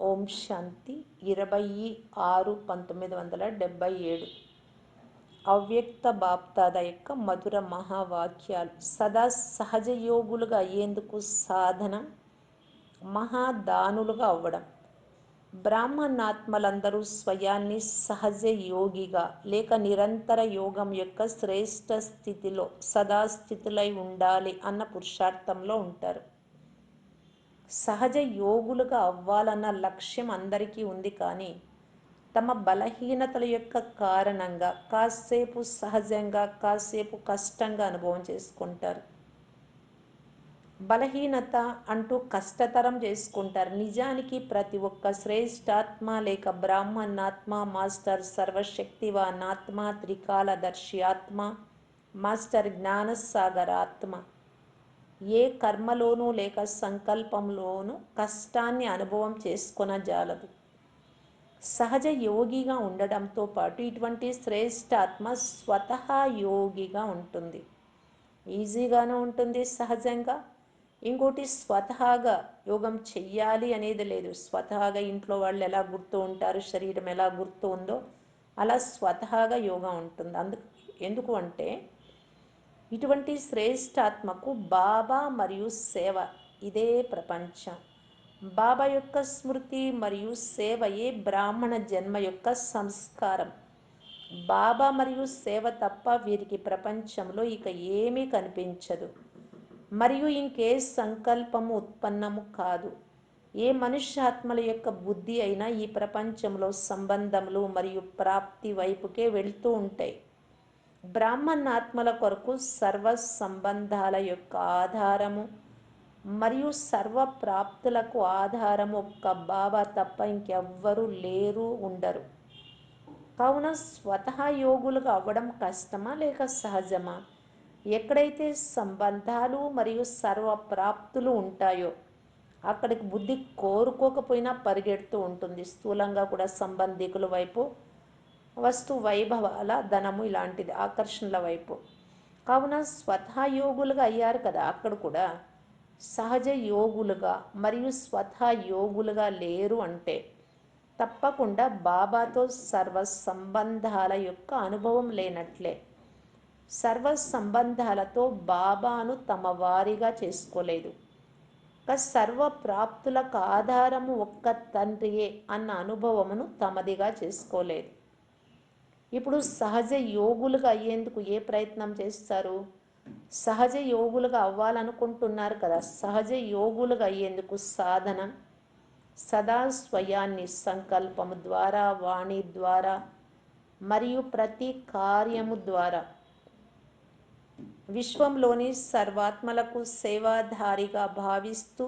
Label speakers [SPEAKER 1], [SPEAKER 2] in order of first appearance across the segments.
[SPEAKER 1] ఓం శాంతి. ఇరవై ఆరు పంతొమ్మిది వందల డెబ్భై ఏడు. అవ్యక్త బాప్తాద యొక్క మధుర మహావాక్యాలు. సదా సహజ యోగులుగా అయ్యేందుకు సాధన మహాదానులుగా అవ్వడం. బ్రాహ్మణాత్మలందరూ స్వయాన్ని సహజ యోగిగా లేక నిరంతర యోగం యొక్క శ్రేష్ట స్థితిలో సదా స్థితులై ఉండాలి అన్న పురుషార్థంలో ఉంటారు. సహజ యోగులుగా అవ్వాలన్న లక్ష్యం అందరికీ ఉంది కానీ తమ బలహీనతల యొక్క కారణంగా కాసేపు సహజంగా కాసేపు కష్టంగా అనుభవం చేసుకుంటారు. బలహీనత అంటూ కష్టతరం చేసుకుంటారు. నిజానికి ప్రతి ఒక్క శ్రేష్టాత్మ లేక బ్రాహ్మణాత్మ మాస్టర్ సర్వశక్తివానాత్మ త్రికాలదర్శి ఆత్మ మాస్టర్ జ్ఞానసాగరాత్మ ఏ కర్మలోనూ లేక సంకల్పంలోనూ కష్టాన్ని అనుభవం చేసుకొనజాలదు సహజ యోగిగా ఉండడంతో పాటు ఇటువంటి శ్రేష్టాత్మ స్వతహా యోగిగా ఉంటుంది. ఈజీగానే ఉంటుంది సహజంగా. ఇంకోటి స్వతహాగా యోగం చెయ్యాలి అనేది లేదు. స్వతహాగా ఇంట్లో వాళ్ళు ఎలా గుర్తు ఉంటారు శరీరం ఎలా గుర్తు ఉందో అలా స్వతహాగా యోగా ఉంటుంది. అందుకు ఎందుకు అంటే ఇటువంటి శ్రేష్టాత్మకు బాబా మరియు సేవ ఇదే ప్రపంచం. బాబా యొక్క స్మృతి మరియు సేవయే బ్రాహ్మణ జన్మ యొక్క సంస్కారం. బాబా మరియు సేవ తప్ప వీరికి ప్రపంచంలో ఇక ఏమీ కనిపించదు. మరియు ఇంకే సంకల్పము ఉత్పన్నము కాదు. ఏ మనుష్యాత్మల యొక్క బుద్ధి అయినా ఈ ప్రపంచంలో సంబంధములు మరియు ప్రాప్తి వైపుకే వెళ్తూ ఉంటాయి. బ్రాహ్మణాత్మల కొరకు సర్వ సంబంధాల యొక్క ఆధారము మరియు సర్వ ప్రాప్తులకు ఆధారము ఒక్క బాబా తప్ప ఇంకెవ్వరూ లేరు ఉండరు. కావున స్వతహా యోగులుగా అవ్వడం కష్టమా లేక సహజమా? ఎక్కడైతే సంబంధాలు మరియు సర్వ ప్రాప్తులు ఉంటాయో అక్కడికి బుద్ధి కోరుకోకపోయినా పరిగెడుతూ ఉంటుంది. స్థూలంగా కూడా సంబంధికుల వైపు వస్తు వైభవాల ధనము ఇలాంటిది ఆకర్షణల వైపు. కావున స్వతహా యోగులుగా అయ్యారు కదా అక్కడ కూడా సహజ యోగులుగా మరియు స్వతహా యోగులుగా లేరు అంటే తప్పకుండా బాబాతో సర్వ సంబంధాల యొక్క అనుభవం లేనట్లే. సర్వ సంబంధాలతో బాబాను తమ వారిగా చేసుకోలేదు. సర్వ ప్రాప్తులకు ఆధారము ఒక్క తండ్రియే అన్న అనుభవమును తమదిగా చేసుకోలేదు. ఇప్పుడు సహజ యోగులుగా అయ్యేందుకు ఏ ప్రయత్నం చేస్తారు? సహజ యోగులుగా అవ్వాలనుకుంటున్నారు కదా సహజ యోగులుగా అయ్యేందుకు సాధన సదా స్వయాన్ని సంకల్పము ద్వారా వాణి ద్వారా మరియు ప్రతి కార్యము ద్వారా. విశ్వంలోని సర్వాత్మలకు సేవాధారిగా భావిస్తూ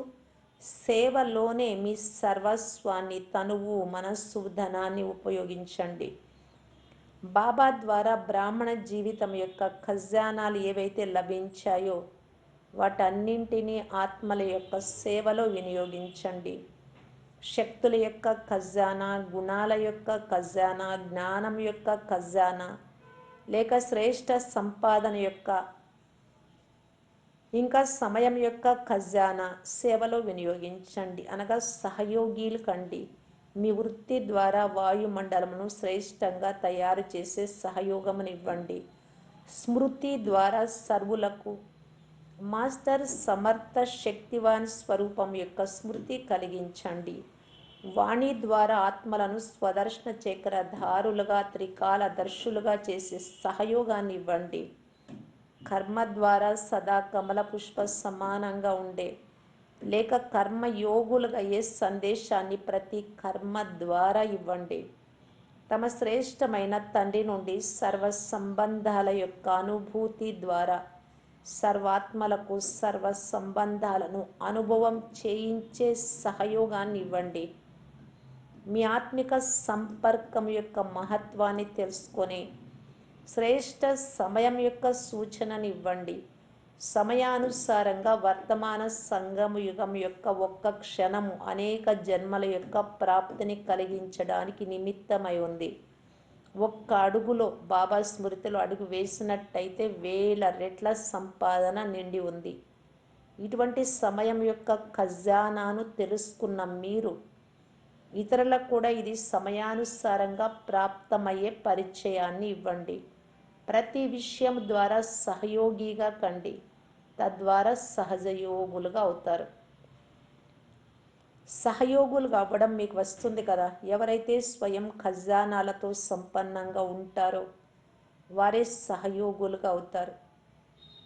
[SPEAKER 1] సేవలోనే మీ సర్వస్వాన్ని తనువు మనస్సు ధనాన్ని ఉపయోగించండి. బాబా ద్వారా బ్రాహ్మణ జీవితం యొక్క ఖజానాలు ఏవైతే లభించాయో వాటన్నింటినీ ఆత్మల యొక్క సేవలో వినియోగించండి. శక్తుల యొక్క ఖజానా గుణాల యొక్క ఖజానా జ్ఞానం యొక్క ఖజానా లేక శ్రేష్ట సంపాదన యొక్క ఇంకా సమయం యొక్క ఖజానా సేవలో వినియోగించండి. అనగా సహయోగిలు కండి. మీ వృత్తి ద్వారా వాయుమండలమును శ్రేష్టంగా తయారు చేసే సహయోగమునివ్వండి. స్మృతి ద్వారా సర్వులకు మాస్టర్ సమర్థ శక్తివాన్ స్వరూపం యొక్క స్మృతి కలిగించండి. వాణి ద్వారా ఆత్మలను స్వదర్శన చక్రధారులుగా త్రికాల దర్శులుగా చేసే సహయోగాన్ని ఇవ్వండి కర్మ ద్వారా సదా కమల పుష్ప సమానంగా ఉండే లేక కర్మ యోగులుగా ఏ సందేశాన్ని ప్రతి కర్మ ద్వారా ఇవ్వండి. తమ శ్రేష్టమైన తండ్రి నుండి సర్వ సంబంధాల యొక్క అనుభూతి ద్వారా సర్వాత్మలకు సర్వ సంబంధాలను అనుభవం చేయించే సహయోగాన్ని ఇవ్వండి. మీ ఆత్మిక సంపర్కం యొక్క మహత్వాన్ని తెలుసుకొని శ్రేష్ట సమయం యొక్క సూచనని ఇవ్వండి. సమయానుసారంగా వర్తమాన సంగము యుగం యొక్క ఒక్క క్షణము అనేక జన్మల యొక్క ప్రాప్తిని కలిగించడానికి నిమిత్తమై ఉంది ఒక్క అడుగులో బాబా స్మృతిలో అడుగు వేసినట్టయితే వేల రెట్ల సంపాదన నిండి ఉంది. ఇటువంటి సమయం యొక్క ఖజానాను తెలుసుకున్న మీరు ఇతరులకు కూడా ఇది సమయానుసారంగా ప్రాప్తమయ్యే పరిచయాన్ని ఇవ్వండి. ప్రతి విషయం ద్వారా సహయోగిగా కండి. తద్వారా సహజయోగులుగా అవుతారు. సహయోగులుగా అవ్వడం మీకు వస్తుంది కదా. ఎవరైతే స్వయం ఖజానాలతో సంపన్నంగా ఉంటారో వారే సహయోగులుగా అవుతారు.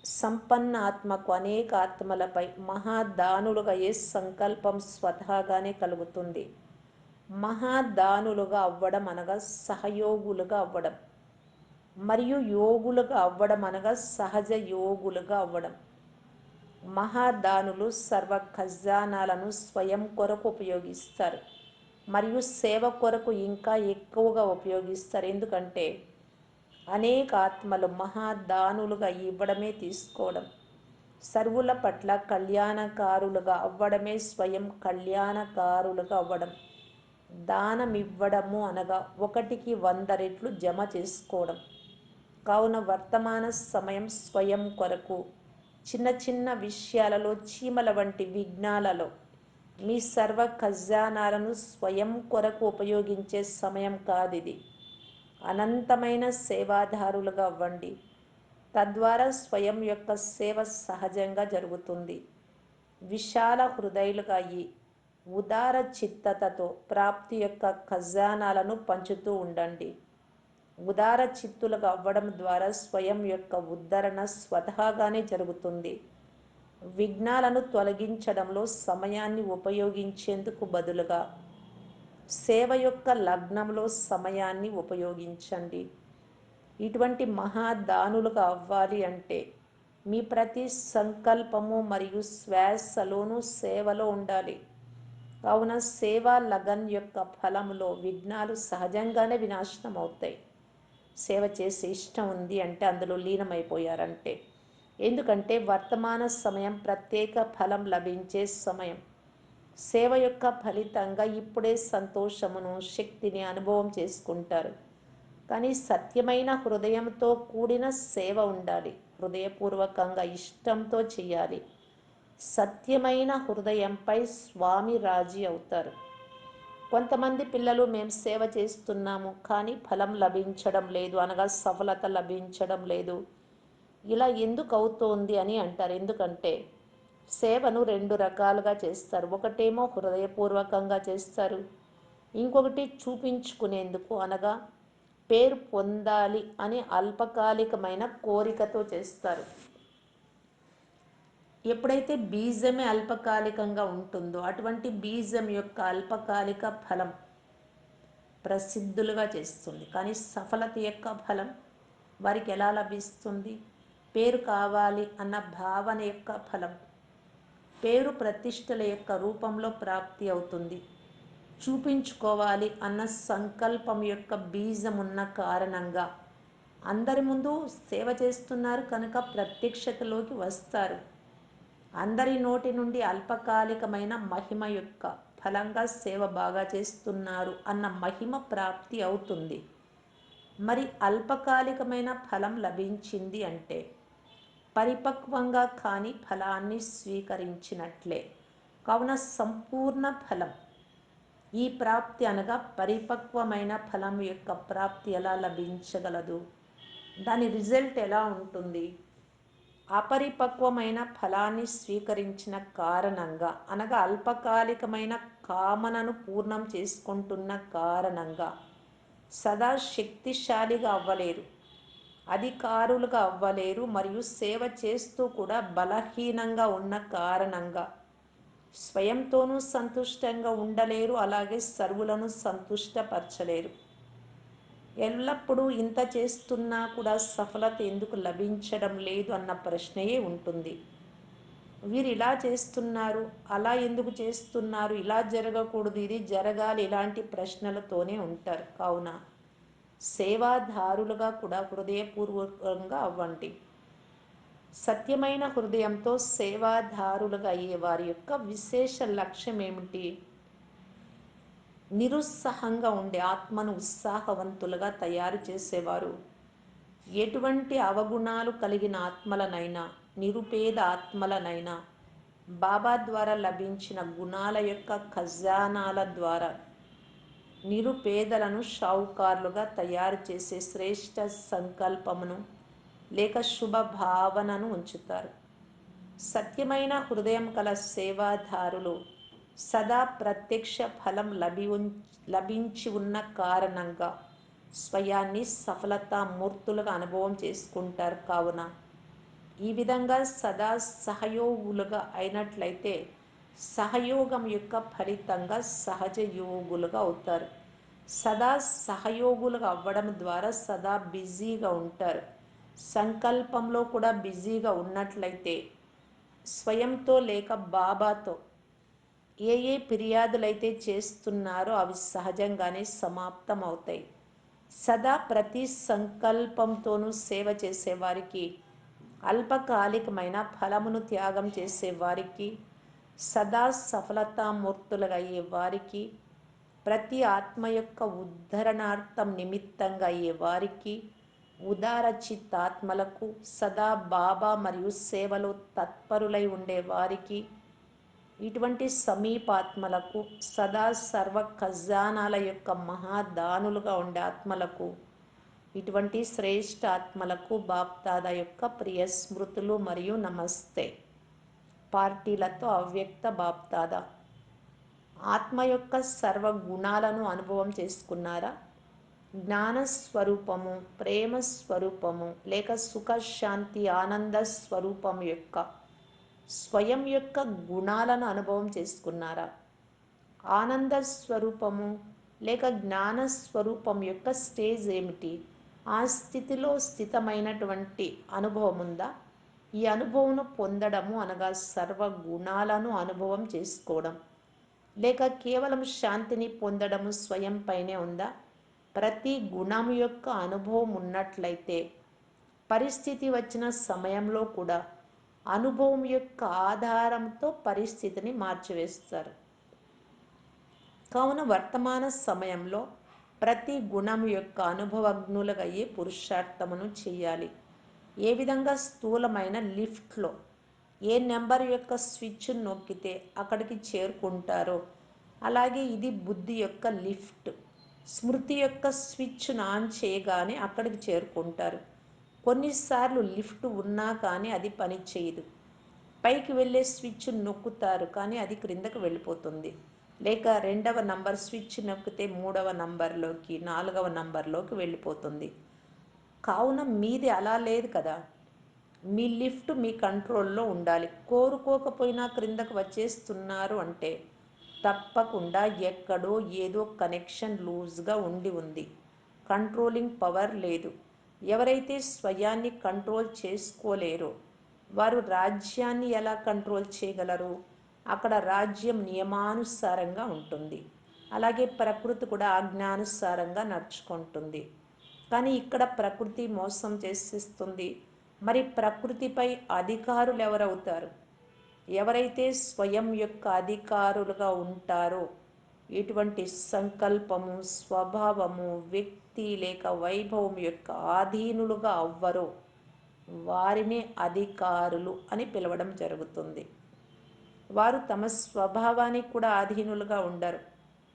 [SPEAKER 1] సంపన్న ఆత్మకు అనేక ఆత్మలపై మహాదానులుగా ఏ సంకల్పం స్వతహాగానే కలుగుతుంది. మహాదానులుగా అవ్వడం అనగా సహయోగులుగా అవ్వడం. మరియు యోగులుగా అవ్వడం అనగా సహజ యోగులుగా అవ్వడం. మహాదానులు సర్వ ఖజానాలను స్వయం కొరకు ఉపయోగిస్తారు. మరియు సేవ కొరకు ఇంకా ఎక్కువగా ఉపయోగిస్తారు. ఎందుకంటే అనేక ఆత్మలు మహాదానులుగా ఇవ్వడమే తీసుకోవడం సర్వుల పట్ల కళ్యాణకారులుగా అవ్వడమే స్వయం కళ్యాణకారులుగా అవ్వడం దానం ఇవ్వడము అనగా ఒకటికి వంద రెట్లు జమ చేసుకోవడం. కావున వర్తమాన సమయం స్వయం కొరకు చిన్న చిన్న విషయాలలో చీమల వంటి విఘ్నాలలో. మీ సర్వ ఖజానాలను స్వయం కొరకు ఉపయోగించే సమయం కాదిది. అనంతమైన సేవాదారులుగా అవ్వండి. తద్వారా స్వయం యొక్క సేవ సహజంగా జరుగుతుంది. విశాల హృదయులుగా అయ్యి ఉదార చిత్తతతో ప్రాప్తి యొక్క ఖజానాలను పంచుతూ ఉండండి. ఉదార చిత్తులుగా అవ్వడం ద్వారా స్వయం యొక్క ఉద్ధరణ స్వతహాగానే జరుగుతుంది. విఘ్నాలను తొలగించడంలో సమయాన్ని ఉపయోగించేందుకు బదులుగా సేవ యొక్క లగ్నంలో సమయాన్ని ఉపయోగించండి. ఇటువంటి మహాదానులుగా అవ్వాలి అంటే మీ ప్రతి సంకల్పము మరియు శ్వాసలోనూ సేవలో ఉండాలి. కావున సేవా లగన్ యొక్క ఫలంలో విఘ్నాలు సహజంగానే వినాశనం అవుతాయి సేవ చేసే ఇష్టం ఉంది అంటే అందులో లీనమైపోయారంటే. ఎందుకంటే వర్తమాన సమయం ప్రత్యేక ఫలం లభించే సమయం. సేవ యొక్క ఫలితంగా ఇప్పుడే సంతోషమును శక్తిని అనుభవం చేసుకుంటారు. కానీ సత్యమైన హృదయంతో కూడిన సేవ ఉండాలి. హృదయపూర్వకంగా ఇష్టంతో చేయాలి. సత్యమైన హృదయంపై స్వామి రాజీ అవుతారు. కొంతమంది పిల్లలు మేము సేవ చేస్తున్నాము కానీ ఫలం లభించడం లేదు అనగా సఫలత లభించడం లేదు. ఇలా ఎందుకు అవుతోంది అని అంటారు. ఎందుకంటే సేవను రెండు రకాలుగా చేస్తారు. ఒకటేమో హృదయపూర్వకంగా చేస్తారు. ఇంకొకటి చూపించుకునేందుకు అనగా పేరు పొందాలి అని అల్పకాలికమైన కోరికతో చేస్తారు. ఎప్పుడైతే బీజమే అల్పకాలికంగా ఉంటుందో అటువంటి బీజం యొక్క అల్పకాలిక ఫలం ప్రసిద్ధులుగా చేస్తుంది. కానీ సఫలత యొక్క ఫలం వారికి ఎలా లభిస్తుంది? పేరు కావాలి అన్న భావన యొక్క ఫలం పేరు ప్రతిష్టల యొక్క రూపంలో ప్రాప్తి అవుతుంది. చూపించుకోవాలి అన్న సంకల్పం యొక్క బీజం ఉన్న కారణంగా అందరి ముందు సేవ చేస్తున్నారు కనుక ప్రత్యక్షతలోకి వస్తారు. అందరి నోటి నుండి అల్పకాలికమైన మహిమ యొక్క ఫలంగా సేవ బాగా చేస్తున్నారు అన్న మహిమ ప్రాప్తి అవుతుంది. మరి అల్పకాలికమైన ఫలం లభించింది అంటే పరిపక్వంగా కాని ఫలాన్ని స్వీకరించినట్లే. కావున సంపూర్ణ ఫలం. ఈ ప్రాప్తి అనగా పరిపక్వమైన ఫలం యొక్క ప్రాప్తి ఎలా లభించగలదు? దాని రిజల్ట్ ఎలా ఉంటుంది? అపరిపక్వమైన ఫలాన్ని స్వీకరించిన కారణంగా అనగా అల్పకాలికమైన కామనను పూర్ణం చేసుకుంటున్న కారణంగా సదా శక్తిశాలిగా అవ్వలేరు అధికారులుగా అవ్వలేరు మరియు సేవ చేస్తూ కూడా బలహీనంగా ఉన్న కారణంగా. స్వయంతోనూ సంతుష్టంగా ఉండలేరు అలాగే సర్వులను సంతుష్టపరచలేరు. ఎల్లప్పుడూ ఇంత చేస్తున్నా కూడా సఫలత ఎందుకు లభించడం లేదు అన్న ప్రశ్నయే ఉంటుంది. వీరు ఇలా చేస్తున్నారు అలా ఎందుకు చేస్తున్నారు ఇలా జరగకూడదు ఇది జరగాలి ఇలాంటి ప్రశ్నలతోనే ఉంటారు. కావున సేవాదారులుగా కూడా హృదయపూర్వకంగా అవ్వండి. సత్యమైన హృదయంతో సేవాదారులుగా అయ్యే వారి యొక్క విశేష లక్ష్యం ఏమిటి నిరుత్సాహంగా ఉండే ఆత్మను ఉత్సాహవంతులుగా తయారు చేసేవారు. ఎటువంటి అవగుణాలు కలిగిన ఆత్మలనైనా నిరుపేద ఆత్మలనైనా బాబా ద్వారా లభించిన గుణాల యొక్క ఖజానాల ద్వారా నిరుపేదలను షావుకారులుగా తయారు చేసే శ్రేష్ఠ సంకల్పమును లేక శుభ భావనను ఉంచుతారు. సత్యమైన హృదయం కల సేవాదారులు సదా ప్రత్యక్ష ఫలం లభి లభించి ఉన్న కారణంగా స్వయాన్ని సఫలతామూర్తులుగా అనుభవం చేసుకుంటారు కావున. ఈ విధంగా సదా సహయోగులుగా అయినట్లయితే సహయోగం యొక్క ఫలితంగా సహజ యోగులుగా అవుతారు. సదా సహయోగులుగా అవ్వడం ద్వారా సదా బిజీగా ఉంటారు. సంకల్పంలో కూడా బిజీగా ఉన్నట్లయితే స్వయంతో లేక బాబాతో ఏ ఏ ఫిర్యాదులైతే చేస్తున్నారో అవి సహజంగానే సమాప్తం అవుతాయి సదా ప్రతి సంకల్పంతోనూ సేవ చేసేవారికి అల్పకాలికమైన ఫలమును త్యాగం చేసేవారికి సదా సఫలతామూర్తులుగా అయ్యే వారికి ప్రతి ఆత్మ యొక్క ఉద్ధరణార్థం నిమిత్తంగా అయ్యే వారికి ఉదారచిత్తాత్మలకు సదా బాబా మరియు సేవలో తత్పరులై ఉండే వారికి ఇటువంటి సమీపాత్మలకు సదా సర్వ ఖజానాల యొక్క మహాదానులుగా ఉండే ఆత్మలకు ఇటువంటి శ్రేష్ఠ ఆత్మలకు బాప్దాద యొక్క ప్రియ స్మృతులు మరియు నమస్తే. పార్టీలతో అవ్యక్త బాప్దాద ఆత్మ యొక్క సర్వ గుణాలను అనుభవం చేసుకున్నారా? జ్ఞాన స్వరూపము ప్రేమ స్వరూపము లేక సుఖ శాంతి ఆనంద స్వరూపం యొక్క స్వయం యొక్క గుణాలను అనుభవం చేసుకున్నారా? ఆనంద స్వరూపము లేక జ్ఞాన స్వరూపం యొక్క స్టేజ్ ఏమిటి? ఆ స్థితిలో స్థితమైనటువంటి అనుభవం ఉందా? ఈ అనుభవం పొందడము అనగా సర్వ గుణాలను అనుభవం చేసుకోవడం. లేక కేవలం శాంతిని పొందడము స్వయం పైనే ఉందా? ప్రతి గుణం యొక్క అనుభవం ఉన్నట్లయితే పరిస్థితి వచ్చిన సమయంలో కూడా అనుభవం యొక్క ఆధారంతో పరిస్థితిని మార్చివేస్తారు. కావున వర్తమాన సమయంలో ప్రతి గుణం యొక్క అనుభవజ్ఞులుగా అయ్యే పురుషార్థమును చేయాలి. ఏ విధంగా స్థూలమైన లిఫ్ట్లో ఏ నెంబర్ యొక్క స్విచ్ నొక్కితే అక్కడికి చేరుకుంటారో అలాగే ఇది బుద్ధి యొక్క లిఫ్ట్ స్మృతి యొక్క స్విచ్ను ఆన్ చేయగానే అక్కడికి చేరుకుంటారు. కొన్నిసార్లు లిఫ్ట్ ఉన్నా కానీ అది పని చేయదు. పైకి వెళ్ళే స్విచ్ నొక్కుతారు కానీ అది క్రిందకు వెళ్ళిపోతుంది. లేక రెండవ నంబర్ స్విచ్ నొక్కితే మూడవ నంబర్లోకి నాలుగవ నంబర్లోకి వెళ్ళిపోతుంది. కావున మీది అలా లేదు కదా. మీ లిఫ్ట్ మీ కంట్రోల్లో ఉండాలి. కోరుకోకపోయినా క్రిందకు వచ్చేస్తున్నారు అంటే తప్పకుండా ఎక్కడో ఏదో కనెక్షన్ లూజ్గా ఉండి ఉంది. కంట్రోలింగ్ పవర్ లేదు. ఎవరైతే స్వయాన్ని కంట్రోల్ చేసుకోలేరో వారు రాజ్యాన్ని ఎలా కంట్రోల్ చేయగలరు? అక్కడ రాజ్యం నియమానుసారంగా ఉంటుంది. అలాగే ప్రకృతి కూడా ఆజ్ఞానుసారంగా నడుచుకుంటుంది. కానీ ఇక్కడ ప్రకృతి మోసం చేసిస్తుంది. మరి ప్రకృతిపై అధికారులు ఎవరవుతారు ఎవరైతే స్వయం యొక్క అధికారులుగా ఉంటారో ఇటువంటి సంకల్పము స్వభావము వ్యక్తి లేక వైభవం యొక్క ఆధీనులుగా అవ్వరో. వారిని అధికారులు అని పిలవడం జరుగుతుంది. వారు తమ స్వభావానికి కూడా ఆధీనులుగా ఉండరు.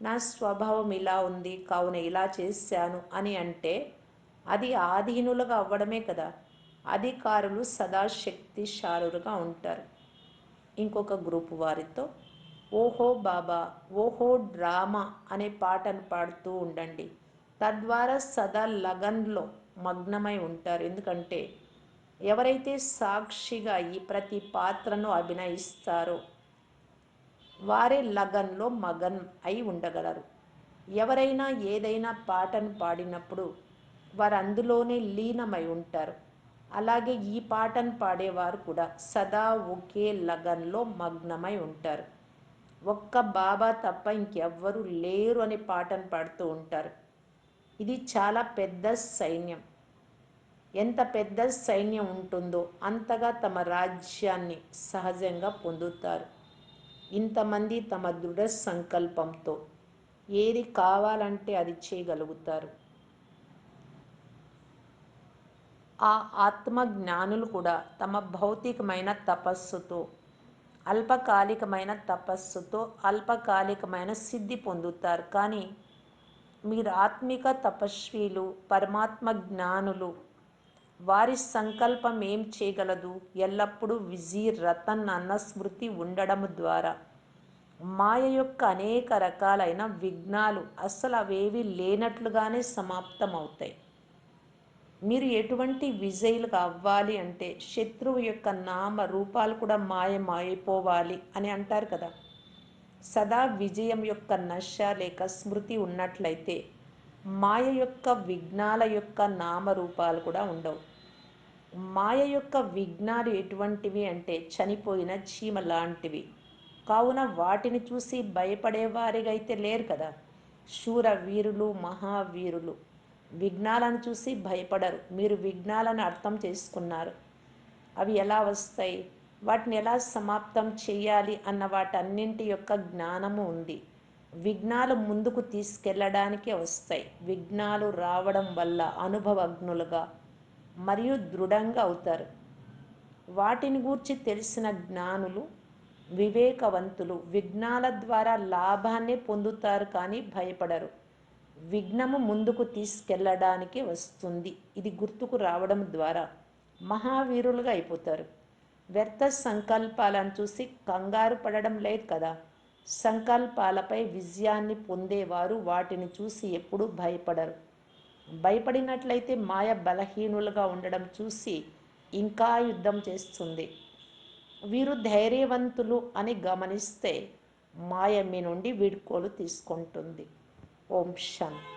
[SPEAKER 1] నా స్వభావం ఇలా ఉంది కావున ఇలా చేశాను అని అంటే అది ఆధీనులుగా అవ్వడమే కదా. అధికారులు సదాశక్తిశారులుగా ఉంటారు. ఇంకొక గ్రూపు వారితో ఓహో బాబా ఓహో డ్రామా అనే పాటను పాడుతూ ఉండండి. తద్వారా సదా లగన్లో మగ్నమై ఉంటారు. ఎందుకంటే ఎవరైతే సాక్షిగా ఈ ప్రతి పాత్రను అభినయిస్తారో వారే లగన్లో మగన్ అయి ఉండగలరు. ఎవరైనా ఏదైనా పాటను పాడినప్పుడు వారు అందులోనే లీనమై ఉంటారు. అలాగే ఈ పాటను పాడేవారు కూడా సదా ఒకే లగన్లో మగ్నమై ఉంటారు. ఒక్క బాబా తప్ప ఇంకెవ్వరూ లేరు అనే పాటను పాడుతూ ఉంటారు. ఇది చాలా పెద్ద సైన్యం. ఎంత పెద్ద సైన్యం ఉంటుందో అంతగా తమ రాజ్యాన్ని సహజంగా పొందుతారు. ఇంతమంది తమ దృఢ సంకల్పంతో ఏది కావాలంటే అది చేయగలుగుతారు. ఆ ఆత్మ జ్ఞానులు కూడా తమ భౌతికమైన తపస్సుతో అల్పకాలికమైన తపస్సుతో అల్పకాలికమైన సిద్ధి పొందుతారు. కానీ మీరు ఆత్మిక తపస్వీలు పరమాత్మ జ్ఞానులు. వారి సంకల్పం ఏం చేయగలదు? ఎల్లప్పుడూ విజీ రతన్ అన్న స్మృతి ఉండడం ద్వారా. మాయ యొక్క అనేక రకాలైన విఘ్నాలు అసలు అవేవి లేనట్లుగానే సమాప్తం అవుతాయి మీరు ఎటువంటి విజయులు అవ్వాలి అంటే శత్రువు యొక్క నామ రూపాలు కూడా మాయమైపోవాలి అని అంటారు కదా. సదా విజయం యొక్క నశ లేక స్మృతి ఉన్నట్లయితే మాయ యొక్క విఘ్నాల యొక్క నామరూపాలు కూడా ఉండవు. మాయ యొక్క విఘ్నాలు ఎటువంటివి అంటే చనిపోయిన చీమ లాంటివి. కావున వాటిని చూసి భయపడేవారిగైతే లేరు కదా. శూర వీరులు మహావీరులు విఘ్నాలను చూసి భయపడరు. మీరు విఘ్నాలను అర్థం చేసుకున్నారు. అవి ఎలా వస్తాయి? వాటిని ఎలా సమాప్తం చేయాలి అన్న వాటన్నింటి యొక్క జ్ఞానము ఉంది. విఘ్నాలు ముందుకు తీసుకెళ్ళడానికే వస్తాయి. విఘ్నాలు రావడం వల్ల అనుభవజ్ఞులుగా మరియు దృఢంగా అవుతారు. వాటిని గూర్చి తెలిసిన జ్ఞానులు వివేకవంతులు విఘ్నాల ద్వారా లాభాన్ని పొందుతారు కానీ భయపడరు. విఘ్నము ముందుకు తీసుకెళ్ళడానికి వస్తుంది. ఇది గుర్తుకు రావడం ద్వారా మహావీరులుగా అయిపోతారు. వ్యర్థ సంకల్పాలను చూసి కంగారు పడడం లేదు కదా. సంకల్పాలపై విజయాన్ని పొందేవారు వాటిని చూసి ఎప్పుడూ భయపడరు. భయపడినట్లయితే మాయ బలహీనులుగా ఉండడం చూసి ఇంకా యుద్ధం చేస్తుంది. వీరు ధైర్యవంతులు అని గమనిస్తే మాయ మీ నుండి వీడ్కోలు తీసుకుంటుంది. ఓం శాంతి